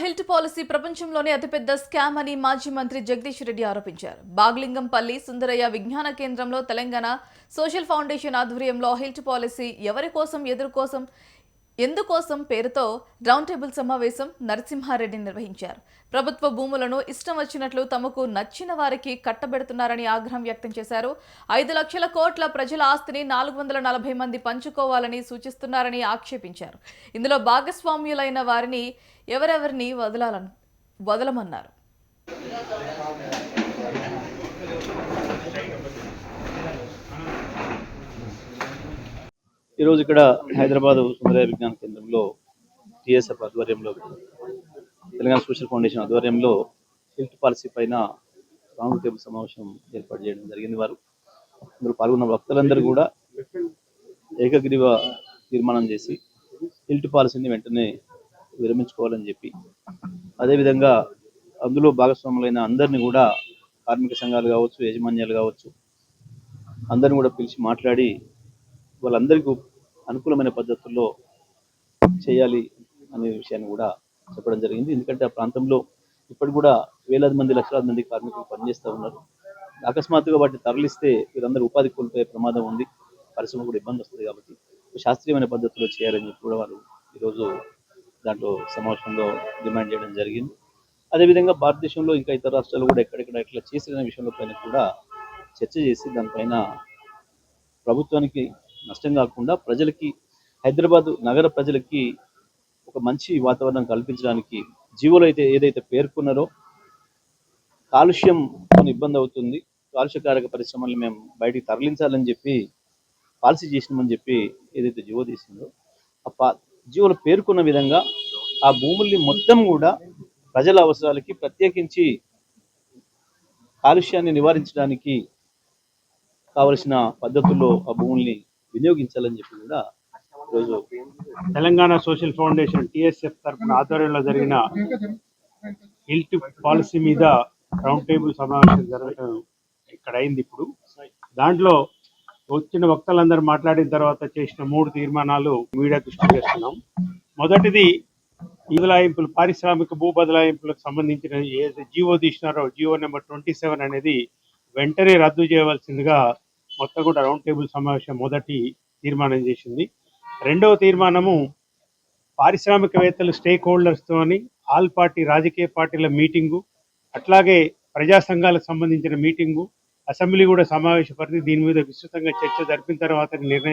HILT policy ప్రపంచంలోనే అతిపెద్ద scam అని మాజీ మంత్రి జగదీష్ రెడ్డి ఆరోపించారు. బాగ్లింగంపల్లి సుందరయ్య విజ్ఞాన కేంద్రంలో తెలంగాణ సోషల్ ఫౌండేషన్ ఆధ్వర్యంలో హిల్ట్ పాలసీ ఎవరి కోసం ఎదురు కోసం ఎందుకోసం పేరుతో రౌండ్ టేబుల్ సమావేశం నరసింహారెడ్డి నిర్వహించారు. ప్రభుత్వ భూములను ఇష్టం వచ్చినట్లు తమకు నచ్చిన వారికి కట్టబెడుతున్నారని ఆగ్రహం వ్యక్తం చేశారు. ఐదు లక్షల కోట్ల ప్రజల ఆస్తిని నాలుగు వందల నలభై మంది పంచుకోవాలని సూచిస్తున్నారని ఆక్షేపించారు. ఇందులో భాగస్వామ్యులైన వారిని ఎవరెవరిని వదలాలను వదలమన్నారు. ఈరోజు ఇక్కడ హైదరాబాద్ సుందర విజ్ఞాన కేంద్రంలో టిఎస్ఎఫ్ ఆధ్వర్యంలో తెలంగాణ సోషల్ ఫౌండేషన్ ఆధ్వర్యంలో హెల్త్ పాలసీ పైన రౌండ్ టేబుల్ సమావేశం ఏర్పాటు చేయడం జరిగింది. వారు అందులో పాల్గొన్న వక్తలందరూ కూడా ఏకగ్రీవ తీర్మానం చేసి హెల్త్ పాలసీని వెంటనే విరమించుకోవాలని చెప్పి అదేవిధంగా అందులో భాగస్వాములైన అందరినీ కూడా కార్మిక సంఘాలు కావచ్చు యాజమాన్యాలు కావచ్చు అందరిని కూడా పిలిచి మాట్లాడి వాళ్ళందరికీ అనుకూలమైన పద్ధతుల్లో చేయాలి అనే విషయాన్ని కూడా చెప్పడం జరిగింది. ఎందుకంటే ఆ ప్రాంతంలో ఇప్పటి కూడా వేలాది మంది లక్షలాది మంది కార్మికులు పనిచేస్తూ ఉన్నారు. అకస్మాత్తుగా వాటిని తరలిస్తే వీరందరూ ఉపాధి కోల్పోయే ప్రమాదం ఉంది. పరిశ్రమ కూడా ఇబ్బంది వస్తుంది కాబట్టి శాస్త్రీయమైన పద్ధతిలో చేయాలని చెప్పి కూడా వాళ్ళు ఈరోజు దాంట్లో సమావేశంలో డిమాండ్ చేయడం జరిగింది. అదేవిధంగా భారతదేశంలో ఇంకా ఇతర రాష్ట్రాలు కూడా ఎక్కడెక్కడ ఎట్లా చేసిన విషయంలో పైన కూడా చర్చ చేసి దానిపైన ప్రభుత్వానికి నష్టం కాకుండా ప్రజలకి హైదరాబాద్ నగర ప్రజలకి ఒక మంచి వాతావరణం కల్పించడానికి జీవోలు అయితే ఏదైతే పేర్కొన్నారో కాలుష్యం ఇబ్బంది అవుతుంది. కాలుష్యకారక పరిశ్రమల్ని మేము బయటికి తరలించాలని చెప్పి పాలసీ చేసినామని చెప్పి ఏదైతే జీవో తీసిందో ఆ పా జీవోలు పేర్కొన్న విధంగా ఆ భూముల్ని మొత్తం కూడా ప్రజల అవసరాలకి ప్రత్యేకించి కాలుష్యాన్ని నివారించడానికి కావలసిన పద్ధతుల్లో ఆ భూముల్ని వినియోగించాలని చెప్పి కూడా ఈరోజు తెలంగాణ సోషల్ ఫౌండేషన్ టిఎస్ఎఫ్ తరఫున ఆధ్వర్యంలో జరిగిన హెల్త్ పాలసీ మీద రౌండ్ టేబుల్ సమావేశం జరగడం ఇక్కడ అయింది ఇప్పుడు. దాంట్లో వచ్చిన వక్తలందరూ మాట్లాడిన తర్వాత చేసిన మూడు తీర్మానాలు మీడియా దృష్టి చేస్తున్నాం మొదటిది ఈ బదలాయింపులు పారిశ్రామిక భూ బదలాయింపులకు సంబంధించిన ఏదైతే జీవో తీసినారో జీవో నెంబర్ ట్వంటీ సెవెన్ అనేది వెంటనే రద్దు చేయవలసిందిగా మొత్తం కూడా రౌండ్ టేబుల్ సమావేశం మొదటి తీర్మానం చేసింది. రెండవ తీర్మానము పారిశ్రామికవేత్తలు స్టేక్ హోల్డర్స్తోని ఆల్ పార్టీ రాజకీయ పార్టీల మీటింగు అట్లాగే ప్రజా సంఘాలకు సంబంధించిన మీటింగు అసెంబ్లీ కూడా సమావేశపరిచి దీని మీద విస్తృతంగా చర్చ జరిపిన తర్వాత నిర్ణయం